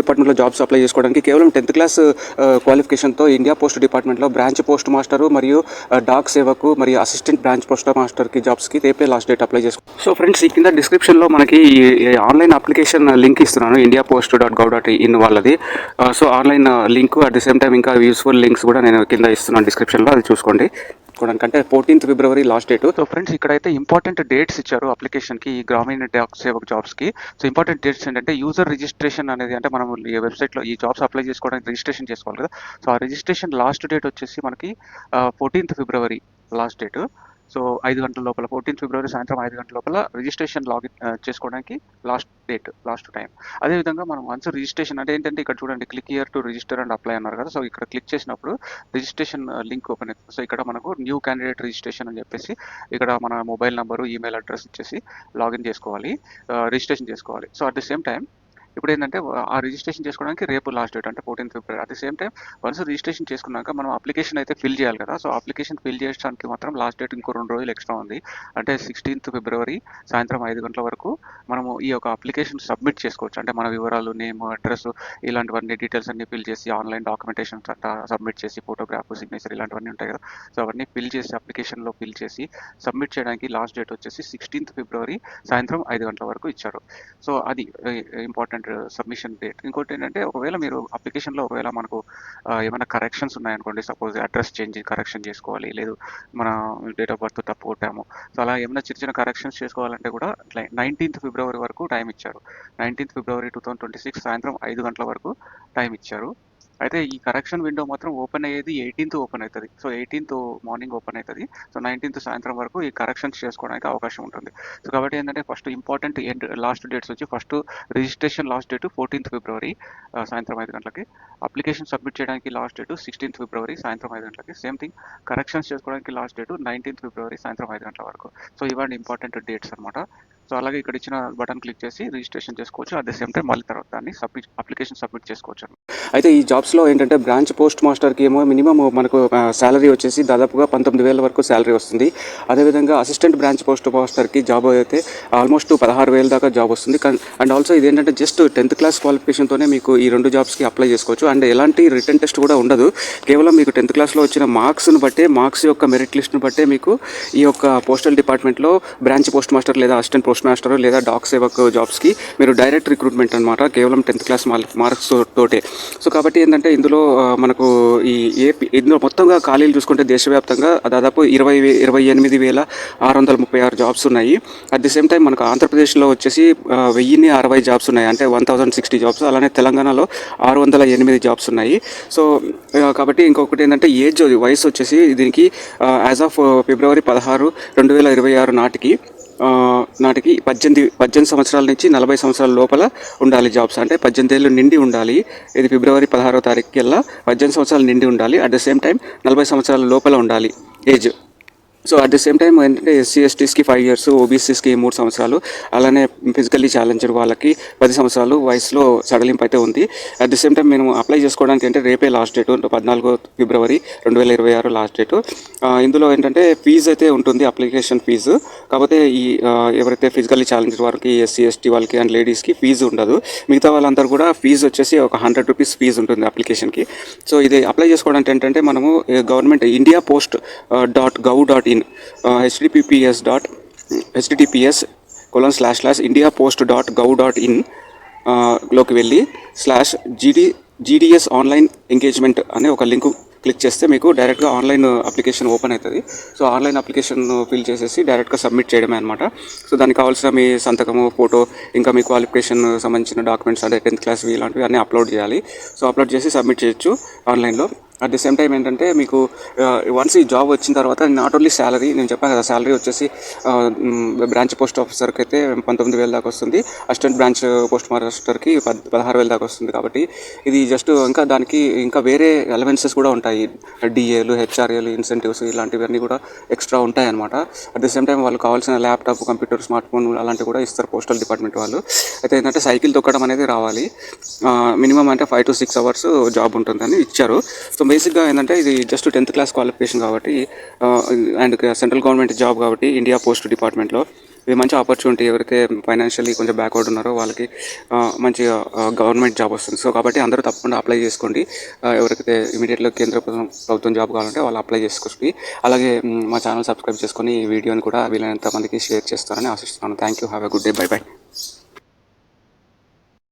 డిపార్ట్మెంట్లో jobs apply చేసుకోవడానికి కేవలం టెన్త్ క్లాస్ క్వాలిఫికేషన్తో ఇండియా పోస్ట్ డిపార్ట్మెంట్లో బ్రాంచ్ పోస్ట్ మాస్టర్ మరియు డాక్ సేవకు మరియు అసిస్టెంట్ బ్రాంచ్ పోస్ట్ మాస్టర్కి జాబ్స్కి రేపే లాస్ట్ డేట్ అప్లై చేసుకో. సో ఫ్రెండ్స్ ఈ కింద డిస్క్రిప్షన్లో మనకి ఆన్లైన్ అప్లికేషన్ లింక్ ఇస్తున్నాను India post dot gov dot in వాళ్ళది so online link at the same time ఇంకా యూస్ఫుల్ లింక్స్ కూడా నేను కింద ఇస్తున్నాను డిస్క్రిప్షన్లో అది చూసుకోండి. అంటే fourteenth February last date so friends ఇక్కడైతే ఇంపార్టెంట్ డేట్స్ ఇచ్చారు అప్లికేషన్కి ఈ గ్రామీణ డాక్ సేవక్ జాబ్స్కి సో ఇంపార్టెంట్ డేట్స్ ఏంటంటే యూజర్ రిజిస్ట్రేషన్ అనేది అంటే మనం ఈ వెబ్సైట్లో ఈ జాబ్స్ అప్లై చేసుకోవడానికి రిజిస్ట్రేషన్ చేసుకోవాలి కదా. సో ఆ రిజిస్ట్రేషన్ లాస్ట్ డేట్ వచ్చేసి మనకి fourteenth February last date so ఐదు గంటల లోపల ఫోర్టీన్త్ ఫిబ్రవరి సాయంత్రం ఐదు గంటల లోపల రిజిస్ట్రేషన్ లాగిన్ చేసుకోవడానికి లాస్ట్ డేట్ లాస్ట్ టైం అదేవిధంగా మనం వన్స్ రిజిస్ట్రేషన్ అంటే ఏంటంటే ఇక్కడ చూడండి click here to register and apply అన్నారు కదా. సో ఇక్కడ క్లిక్ చేసినప్పుడు రిజిస్ట్రేషన్ లింక్ ఓపెన్ అవుతుంది. సో ఇక్కడ మనకు న్యూ క్యాండిడేట్ రిజిస్ట్రేషన్ అని చెప్పేసి ఇక్కడ మన మొబైల్ నెంబరు ఈమెయిల్ అడ్రస్ ఇచ్చేసి లాగిన్ చేసుకోవాలి రిజిస్ట్రేషన్ చేసుకోవాలి. So at the same time ఇప్పుడు ఏంటంటే ఆ రిజిస్ట్రేషన్ చేసుకోవడానికి రేపు లాస్ట్ డేట్ అంటే fourteenth February. At the same time once registration చేసుకున్నాక మనం అప్లికేషన్ అయితే ఫిల్ చేయాలి కదా. సో అప్లికేషన్ ఫిల్ చేయడానికి మాత్రం లాస్ట్ డేట్ ఇంకో రెండు రోజులు ఎక్స్ట్రా ఉంది. అంటే సిక్స్టీన్త్ ఫిబ్రవరి సాయంత్రం ఐదు గంటల వరకు మనము ఈ యొక్క అప్లికేషన్ సబ్మిట్ చేసుకోవచ్చు. అంటే మన వివరాలు నేమ్ అడ్రస్ ఇలాంటివన్నీ డీటెయిల్స్ అన్ని ఫిల్ చేసి ఆన్లైన్ డాక్యుమెంటేషన్ అంతా సబ్మిట్ చేసి ఫోటోగ్రాఫ్ సిగ్నేచర్ ఇలాంటివన్నీ ఉంటాయి కదా. సో అవన్నీ ఫిల్ చేసి అప్లికేషన్లో ఫిల్ చేసి సబ్మిట్ చేయడానికి లాస్ట్ డేట్ వచ్చేసి సిక్స్టీన్త్ ఫిబ్రవరి సాయంత్రం ఐదు గంటల వరకు ఇచ్చారు. సో అది ఇంపార్టెంట్ Uh, సబ్మిషన్ డేట్ ఇంకోటి ఏంటంటే ఒకవేళ మీరు అప్లికేషన్లో ఒకవేళ మనకు uh, ఏమైనా కరెక్షన్స్ ఉన్నాయనుకోండి సపోజ్ అడ్రస్ చేంజ్ కరెక్షన్ చేసుకోవాలి లేదు మన డేట్ ఆఫ్ బర్త్ తప్పు కొట్టాము. సో అలా ఏమైనా చిన్న చిన్న కరెక్షన్స్ చేసుకోవాలంటే కూడా నైన్టీన్త్ ఫిబ్రవరి వరకు టైం ఇచ్చారు. Nineteenth February two thousand twenty six సాయంత్రం ఐదు గంటల వరకు టైం ఇచ్చారు. అయితే ఈ కరెక్షన్ విండో మాత్రం ఓపెన్ అయ్యేది ఎయిటీన్త్ ఓపెన్ అవుతుంది. సో ఎయిటీన్త్ మార్నింగ్ ఓపెన్ అవుతుంది. సో నైన్టీన్త్ సాయంత్రం వరకు ఈ కరెక్షన్స్ చేసుకోవడానికి అవకాశం ఉంటుంది. సో కాబట్టి ఏంటంటే first important and last dates వచ్చి first registration last date fourteenth February సాయంత్రం ఐదు గంటలకి. అప్లికేషన్ సబ్మిట్ చేయడానికి లాస్ట్ డేట్ సిక్స్టీన్త్ ఫిబ్రవరి సాయంత్రం ఐదు గంటలకి. సేమ్ థింగ్ కరెక్షన్స్ చేసుకోవడానికి లాస్ట్ డేట్ నైన్టీన్త్ ఫిబ్రవరి సాయంత్రం ఐదు గంటల వరకు. సో ఇవన్నీ ఇంపార్టెంట్ డేట్స్ అనమాట సో అలాగే ఇక్కడ ఇచ్చిన బటన్ క్లిక్ చేసి రిజిస్ట్రేషన్ చేసుకోవచ్చు. అట్ ద సేమ్ టైం మళ్ళీ తర్వాత దాన్ని సబ్మిట్ అప్లికేషన్ సబ్మిట్ చేసుకోవచ్చు అయితే ఈ జాబ్స్లో ఏంటంటే బ్రాంచ్ పోస్ట్ మాస్టర్కి ఏమో మినిమం మనకు శాలరీ వచ్చేసి దాదాపుగా పంతొమ్మిది వేల వరకు శాలరీ వస్తుంది. అదేవిధంగా అసిస్టెంట్ బ్రాంచ్ పోస్ట్ మాస్టర్కి జాబ్ అయితే ఆల్మోస్ట్ పదహారు వేల దాకా జాబ్ వస్తుంది. అండ్ ఆల్సో ఇది ఏంటంటే జస్ట్ టెన్త్ క్లాస్ క్వాలిఫికేషన్తోనే మీకు ఈ రెండు జాబ్స్కి అప్లై చేసుకోవచ్చు. అండ్ ఎలాంటి రిటర్న్ టెస్ట్ కూడా ఉండదు. కేవలం మీకు టెన్త్ క్లాస్లో వచ్చిన మార్క్స్ను బట్టే మార్క్స్ యొక్క మెరిట్ లిస్ట్ను బట్టే మీకు ఈ యొక్క పోస్టల్ డిపార్ట్మెంట్లో బ్రాంచ్ పోస్ట్ మాస్టర్ లేదా అసిస్టెంట్ పోస్ట్ మాస్టర్ లేదా డాక్ సేవక్ జాబ్స్కి మీరు డైరెక్ట్ రిక్రూట్మెంట్ అనమాట కేవలం టెన్త్ క్లాస్ మార్క్స్ తోటే. సో కాబట్టి ఏంటంటే ఇందులో మనకు ఈ ఏపీ ఇందులో మొత్తంగా ఖాళీలు చూసుకుంటే దేశవ్యాప్తంగా దాదాపు ఇరవై ఇరవై ఎనిమిది వేల ఆరు వందల ముప్పై ఆరు జాబ్స్ ఉన్నాయి. అట్ ది సేమ్ టైం మనకు ఆంధ్రప్రదేశ్లో వచ్చేసి వెయ్యిన్ని అరవై జాబ్స్ ఉన్నాయి. అంటే వన్ థౌసండ్ సిక్స్టీ జాబ్స్ అలానే తెలంగాణలో ఆరు వందల ఎనిమిది జాబ్స్ ఉన్నాయి. సో కాబట్టి ఇంకొకటి ఏంటంటే ఏజ్ వయసు వచ్చేసి దీనికి యాజ్ ఆఫ్ ఫిబ్రవరి పదహారు రెండు వేల ఇరవై ఆరు నాటికి నాటికి పద్దెనిమిది పద్దెనిమిది సంవత్సరాల నుంచి నలభై సంవత్సరాల లోపల ఉండాలి జాబ్స్. అంటే పద్దెనిమిది ఏళ్ళు నిండి ఉండాలి. ఇది ఫిబ్రవరి పదహారో తారీఖుకి వెళ్ళా పద్దెనిమిది సంవత్సరాలు నిండి ఉండాలి. అట్ ద సేమ్ టైం నలభై సంవత్సరాల లోపల ఉండాలి. Age so at the same time ఏంటంటే ఎస్సీ ఎస్టీస్కి ఫైవ్ ఇయర్స్ ఓబీసీస్కి మూడు సంవత్సరాలు అలానే ఫిజికల్లీ ఛాలెంజ్డ్ వాళ్ళకి పది సంవత్సరాలు వయసులో సడలింపు అయితే ఉంది. అట్ ది సేమ్ టైం మేము అప్లై చేసుకోవడానికి అంటే రేపే లాస్ట్ డేట్ పద్నాలుగో ఫిబ్రవరి రెండు వేల ఇరవై ఆరు లాస్ట్ డేట్ ఇందులో ఏంటంటే ఫీజు అయితే ఉంటుంది అప్లికేషన్ ఫీజు కాకపోతే ఈ ఎవరైతే ఫిజికల్లీ ఛాలెంజ్డ్ వారికి ఎస్సీ ఎస్టీ వాళ్ళకి అండ్ లేడీస్కి ఫీజు ఉండదు. మిగతా వాళ్ళందరూ కూడా ఫీజు వచ్చేసి ఒక హండ్రెడ్ రూపీస్ ఫీజు ఉంటుంది అప్లికేషన్కి సో ఇది అప్లై చేసుకోవడానికి ఏంటంటే మనము government India post dot gov dot in https dot https colon slash slash India post dot gov dot ఇన్లోకి వెళ్ళి slash GD GDS online engagement అనే ఒక లింక్ క్లిక్ చేస్తే మీకు డైరెక్ట్గా ఆన్లైన్ అప్లికేషన్ ఓపెన్ అవుతుంది. సో ఆన్లైన్ అప్లికేషన్ ఫిల్ చేసేసి డైరెక్ట్గా submit చేయడమే అనమాట సో దానికి కావాల్సిన మీ సంతకము ఫోటో ఇంకా మీ క్వాలిఫికేషన్ సంబంధించిన డాక్యుమెంట్స్ అంటే టెన్త్ క్లాస్ ఇలాంటివి అన్నీ అప్లోడ్ చేయాలి. సో అప్లోడ్ చేసి సబ్మిట్ చేయొచ్చు ఆన్లైన్లో అట్ ది సేమ్ టైం ఏంటంటే మీకు వన్స్ ఈ జాబ్ వచ్చిన తర్వాత నాట్ ఓన్లీ శాలరీ నేను చెప్పాను కదా శాలరీ వచ్చేసి బ్రాంచ్ పోస్ట్ ఆఫీసర్కి అయితే పంతొమ్మిది వేల దాకా వస్తుంది. అసిస్టెంట్ బ్రాంచ్ పోస్ట్ మాస్టర్కి పద్ పదహారు వేల దాకా వస్తుంది కాబట్టి ఇది జస్ట్ ఇంకా దానికి ఇంకా వేరే ఎలవెన్సెస్ కూడా ఉంటాయి. డిఏలు హెచ్ఆర్ఏలు ఇన్సెంటివ్స్ ఇలాంటివన్నీ కూడా ఎక్స్ట్రా ఉంటాయి అనమాట అట్ ది సేమ్ టైం వాళ్ళు కావాల్సిన ల్యాప్టాప్ కంప్యూటర్ స్మార్ట్ ఫోన్ అలాంటివి కూడా ఇస్తారు పోస్టల్ డిపార్ట్మెంట్ వాళ్ళు. అయితే ఏంటంటే సైకిల్ తొక్కడం అనేది రావాలి. మినిమం అంటే five to six hours job ఉంటుందని ఇచ్చారు. సో బేసిక్గా ఏంటంటే ఇది జస్ట్ టెన్త్ క్లాస్ క్వాలిఫికేషన్ కాబట్టి అండ్ సెంట్రల్ గవర్నమెంట్ జాబ్ కాబట్టి ఇండియా పోస్ట్ డిపార్ట్మెంట్లో ఇది మంచి ఆపర్చునిటీ ఎవరైతే ఫైనాన్షియల్లీ కొంచెం బ్యాక్వర్డ్ ఉన్నారో వాళ్ళకి మంచిగా గవర్నమెంట్ జాబ్ వస్తుంది. సో కాబట్టి అందరూ తప్పకుండా అప్లై చేసుకోండి. ఎవరికైతే ఇమీడియట్గా కేంద్ర ప్రభుత్వం ప్రభుత్వం జాబ్ కావాలంటే వాళ్ళు అప్లై చేసుకోండి. అలాగే మా ఛానల్ సబ్స్క్రైబ్ చేసుకొని ఈ వీడియోని కూడా వీలైనంత మందికి షేర్ చేస్తారని ఆశిస్తున్నాను. Thank you have a good day bye bye